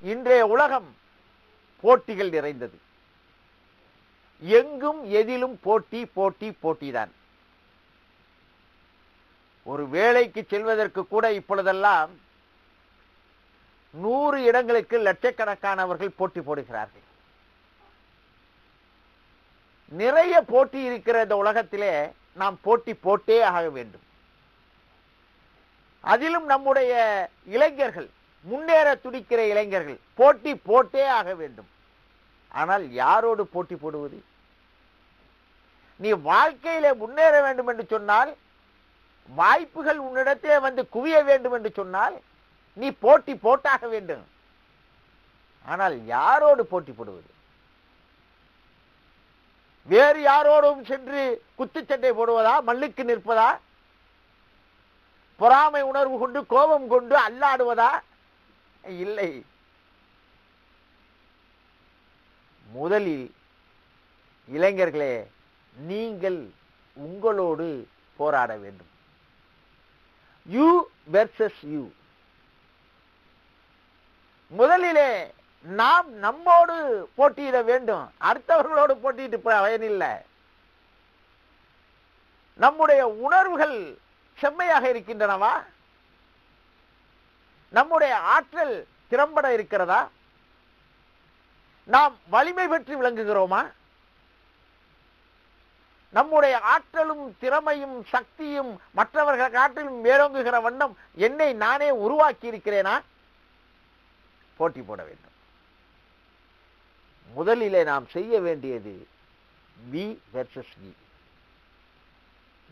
இன்றைய உலகம் போட்டிகள் நிறைந்தது. எங்கும் எதிலும் போட்டி போட்டி போட்டிதான். ஒரு வேலைக்கு செல்வதற்கு கூட இப்பொழுதெல்லாம் நூறு இடங்களுக்கு லட்சக்கணக்கானவர்கள் போட்டி போடுகிறார்கள். நிறைய போட்டி இருக்கிற இந்த உலகத்திலே நாம் போட்டி போட்டே ஆக வேண்டும். அதிலும் நம்முடைய இளைஞர்கள் முன்னேற துடிக்கிற இளைஞர்கள் போட்டி போட்டே ஆக வேண்டும். ஆனால் யாரோடு போட்டி போடுவது? நீ வாழ்க்கையில முன்னேற வேண்டும் என்று சொன்னால் வாய்ப்புகள் உன்னிடத்தே வந்து குவிய வேண்டும் என்று சொன்னால் நீ போட்டி போட்டாக வேண்டும். ஆனால் யாரோடு போட்டி போடுவது? வேறு யாரோடும் சென்று குத்துச்சண்டை போடுவதா? மல்லுக்கு நிற்பதா? பொறாமை உணர்வு கொண்டு கோபம் கொண்டு அல்லாடுவதா? இல்லை. முதலில் இளைஞர்களே நீங்கள் உங்களோடு போராட வேண்டும். யூ வெர்சஸ் யூ முதலிலே நாம் நம்மோடு போட்டியிட வேண்டும். அடுத்தவர்களோடு போட்டியிட்டு பயனில்லை நம்முடைய உணர்வுகள் செம்மையாக இருக்கின்றனவா? நம்முடைய ஆற்றல் திறம்பட இருக்கிறதா? நாம் வலிமை பெற்று விளங்குகிறோமா? நம்முடைய ஆற்றலும் திறமையும் சக்தியும் மற்றவர்கள் காற்றிலும் மேலோங்குகிற வண்ணம் என்னை நானே உருவாக்கி இருக்கிறேனா போட்டி போட வேண்டும். முதலிலே நாம் செய்ய வேண்டியது வி வெர்சஸ் வி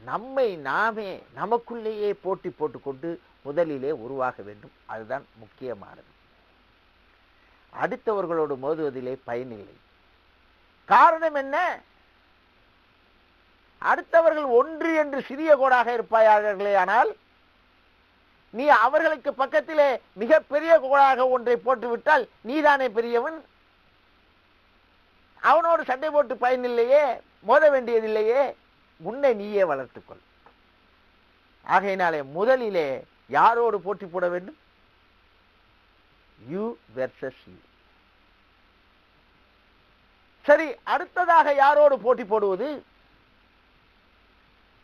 நம்மை நாமே நமக்குள்ளேயே போட்டி போட்டுக்கொண்டு முதலிலே உருவாக வேண்டும். அதுதான் முக்கியமானது. அடுத்தவர்களோடு மோதுவதிலே பயனில்லை காரணம் என்ன? அடுத்தவர்கள் ஒன்று என்று சிறிய கோடாக இருப்பார்களே ஆனால் நீ அவர்களுக்கு பக்கத்திலே மிக பெரிய கோடாக ஒன்றை போட்டுவிட்டால் நீதானே பெரியவன்? அவனோடு சண்டை போட்டு பயனில்லையே மோத வேண்டியதில்லையே. உன்னை நீயே வளர்த்துக்கொள். ஆகையினாலே முதலிலே யாரோடு போட்டி போட வேண்டும்? யூ வெர்சஸ் யூ சரி அடுத்ததாக யாரோடு போட்டி போடுவது?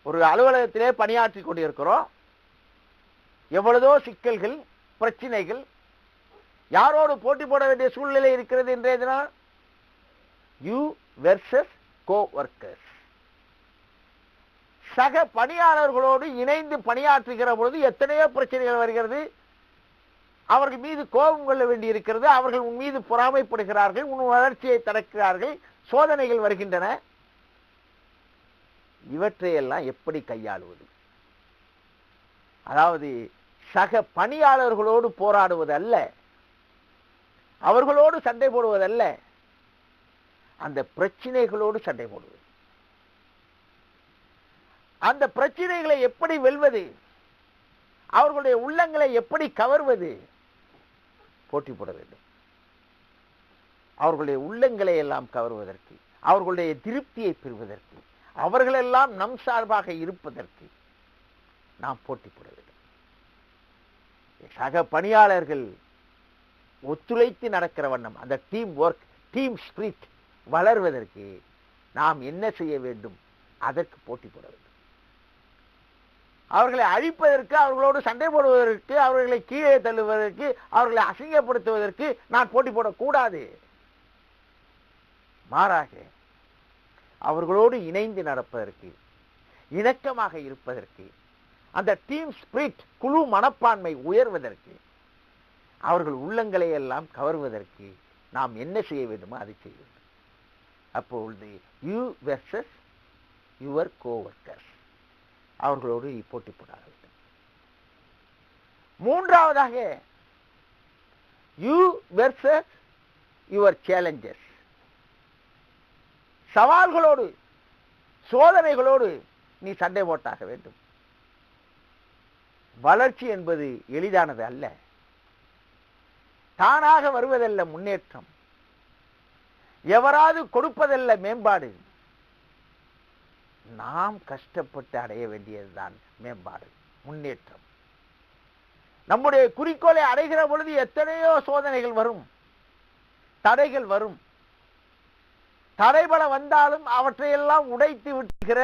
ஒரு அலுவலகத்திலே பணியாற்றி கொண்டிருக்கிறோம். எவ்வளதோ சிக்கல்கள் பிரச்சனைகள் யாரோடு போட்டி போட வேண்டிய சூழ்நிலை இருக்கிறது என்றே தினம் யூ வெர்சஸ் கோ ஒர்க்கர்ஸ் சக பணியாளர்களோடு இணைந்து பணியாற்றுகிற பொழுது எத்தனையோ பிரச்சனைகள் வருகிறது. அவர்கள் மீது கோபம் கொள்ள வேண்டியிருக்கிறது. அவர்கள் உன் மீது பொறாமைப்படுகிறார்கள். உன் வளர்ச்சியை தடுக்கிறார்கள். சோதனைகள் வருகின்றன. இவற்றையெல்லாம் எப்படி கையாளுவது? அதாவது சக பணியாளர்களோடு போராடுவது அல்ல அவர்களோடு சண்டை போடுவதல்ல. அந்த பிரச்சனைகளோடு சண்டை போடுவது. அந்த பிரச்சனைகளை எப்படி வெல்வது? அவர்களுடைய உள்ளங்களை எப்படி கவர்வது? போட்டி போட வேண்டும். அவர்களுடைய உள்ளங்களை எல்லாம் கவர்வதற்கு அவர்களுடைய திருப்தியை பெறுவதற்கு அவர்களெல்லாம் நம் சார்பாக இருப்பதற்கு நாம் போட்டி போட வேண்டும். சக பணியாளர்கள் ஒத்துழைத்து நடக்கிற வண்ணம் அந்த டீம் ஒர்க் டீம் ஸ்பிரிட் வளர்வதற்கு நாம் என்ன செய்ய வேண்டும்? அதற்கு போட்டி போட வேண்டும். அவர்களை அழிப்பதற்கு அவர்களோடு சண்டை போடுவதற்கு அவர்களை கீழே தள்ளுவதற்கு அவர்களை அசிங்கப்படுத்துவதற்கு நான் போட்டி போடக்கூடாது. மாறாக அவர்களோடு இணைந்து நடப்பதற்கு இணக்கமாக இருப்பதற்கு அந்த டீம் ஸ்பிரிட் குழு மனப்பான்மை உயர்வதற்கு அவர்கள் உள்ளங்களை எல்லாம் கவர்வதற்கு நாம் என்ன செய்ய வேண்டுமோ அதை செய்ய வேண்டும் அப்பொழுது யூ வெர்சஸ் யுவர் கோவர்க்கர்ஸ் அவர்களோடு போட்டி போட மூன்றாவதாக யூ வெர்சஸ் யுவர் சேலஞ்சஸ் சவால்களோடு சோதனைகளோடு நீ சண்டை போட்டாக வேண்டும். வளர்ச்சி என்பது எளிதானது அல்ல. தானாக வருவதல்ல முன்னேற்றம். எவராது கொடுப்பதல்ல மேம்பாடு. நாம் கஷ்டப்பட்டு அடைய வேண்டியதுதான் மேம்பாடு முன்னேற்றம். நம்முடைய குறிக்கோளை அடைகிற பொழுது எத்தனையோ சோதனைகள் வரும் தடைகள் வரும். தடைபல வந்தாலும் அவற்றையெல்லாம் உடைத்து விட்டுகிற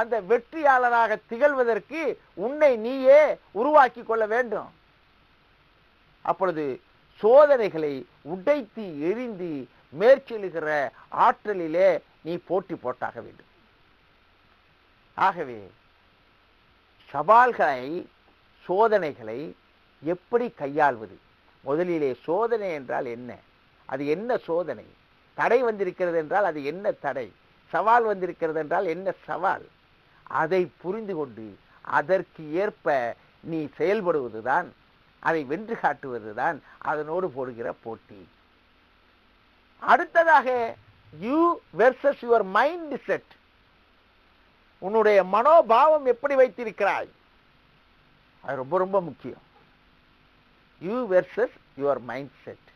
அந்த வெற்றியாளராக திகழ்வதற்கு உன்னை நீயே உருவாக்கி கொள்ள வேண்டும். அப்பொழுது சோதனைகளை உடைத்து எரிந்து மேற்கெழுகிற ஆற்றலிலே நீ போட்டி போட்டாக வேண்டும். ஆகவே சவால்களை சோதனைகளை எப்படி கையாள்வது? முதலிலே சோதனை என்றால் என்ன? அது என்ன சோதனை? தடை வந்திருக்கிறது என்றால் அது என்ன தடை? சவால் வந்திருக்கிறது என்றால் என்ன சவால்? அதை புரிந்து கொண்டு அதற்கு ஏற்ப நீ செயல்படுவதுதான் அதை வென்று காட்டுவதுதான் அதனோடு போடுகிற போட்டி. அடுத்ததாக you versus your mindset உன்னுடைய மனோபாவம் எப்படி வைத்திருக்கிறாய்? அது ரொம்ப ரொம்ப முக்கியம். You versus your mindset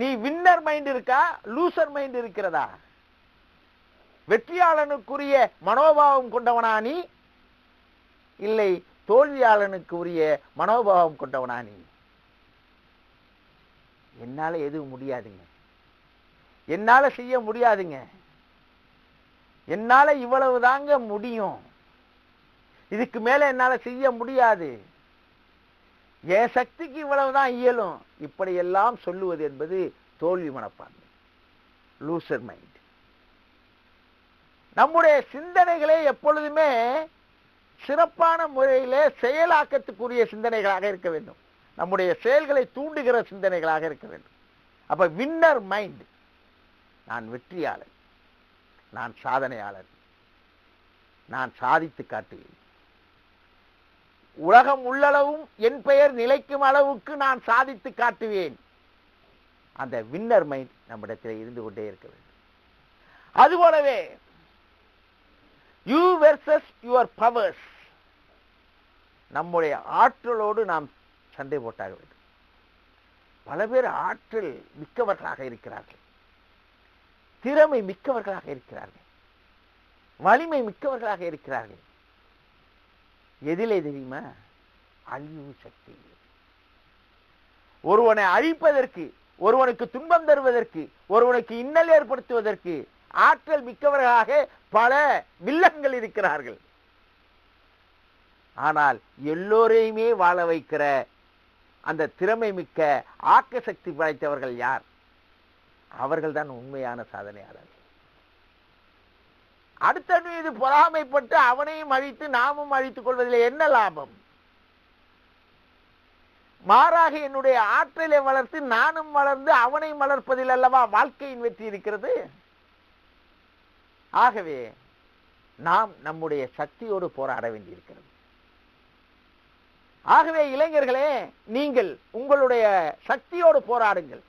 நீ வின்னர் மைண்ட் இருக்கா? லூசர் மைண்ட் இருக்கிறதா? வெற்றியாளனுக்குரிய மனோபாவம் கொண்டவனா நீ? இல்லை தோல்வியாளனுக்கு உரிய மனோபாவம் கொண்டவனா நீ? என்னால் எதுவும் முடியாதுங்க. என்னால் செய்ய முடியாதுங்க. என்னால் இவ்வளவு தாங்க முடியும். இதுக்கு மேலே என்னால் செய்ய முடியாது. என் சக்திக்கு இவ்வளவுதான் இயலும். இப்படியெல்லாம் சொல்லுவது என்பது தோல்வி மனப்பான்மை. லூசர் மைண்ட் நம்முடைய சிந்தனைகளே எப்பொழுதுமே சிறப்பான முறையிலே செயலாக்கத்துக்குரிய சிந்தனைகளாக இருக்க வேண்டும். நம்முடைய செயல்களை தூண்டுகிற சிந்தனைகளாக இருக்க வேண்டும். அப்போ வின்னர் மைண்ட் நான் வெற்றியாளன். நான் சாதனையாளர் நான் சாதித்து காட்டுவேன் உலகம் உள்ளளவும் என் பெயர் நிலைக்கும் அளவுக்கு நான் சாதித்து காட்டுவேன். அந்த வின்னர் மைண்ட் நம்மிடத்தில் இருந்து கொண்டே இருக்க வேண்டும். அதுபோலவே யூ வெர்சஸ் யுவர் பவர்ஸ் நம்முடைய ஆற்றலோடு நாம் சண்டை போட்டாக வேண்டும் பல பேர் ஆற்றல் மிக்கவர்களாக இருக்கிறார்கள். திறமை மிக்கவர்களாக இருக்கிறார்கள். வலிமை மிக்கவர்களாக இருக்கிறார்கள். எதிலே தெரியுமா? அழிவு சக்தி. ஒருவனை அழிப்பதற்கு ஒருவனுக்கு துன்பம் தருவதற்கு ஒருவனுக்கு இன்னல் ஏற்படுத்துவதற்கு ஆற்றல் மிக்கவர்களாக பல வில்லங்கள் இருக்கிறார்கள். ஆனால் எல்லோரையுமே வாழ வைக்கிற அந்த திறமை மிக்க ஆக்க சக்தி படைத்தவர்கள் யார்? அவர்கள்தான் உண்மையான சாதனையாளர்கள். அடுத்த மீது பொறாமைப்பட்டு அவனையும் அழித்து நாமும் அழித்துக் கொள்வதில் என்ன லாபம்? மாறாக என்னுடைய ஆற்றலை வளர்த்து நானும் வளர்ந்து அவனை வளர்ப்பதில் அல்லவா வாழ்க்கையின் வெற்றி இருக்கிறது? ஆகவே நாம் நம்முடைய சக்தியோடு போராட வேண்டியிருக்கிறது. ஆகவே இளைஞர்களே நீங்கள் உங்களுடைய சக்தியோடு போராடுங்கள்.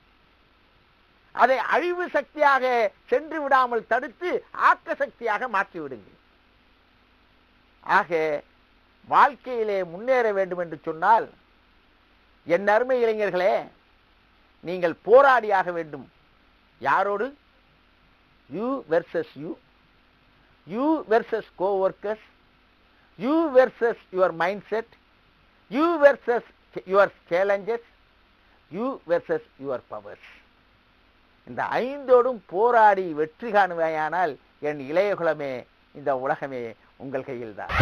அதை அழிவு சக்தியாக சென்று விடாமல் தடுத்து ஆக்க சக்தியாக மாற்றிவிடுங்கள் ஆக வாழ்க்கையிலே முன்னேற வேண்டும் என்று சொன்னால் என் அருமை இளைஞர்களே நீங்கள் போராடியாக வேண்டும். யாரோடு? You versus you you versus co workers you versus your mindset you versus your challenges you versus your powers இந்த ஐந்தோடும் போராடி வெற்றி காணுவேயானால் என் இளைய குலமே இந்த உலகமே உங்கள் கையில்தான்.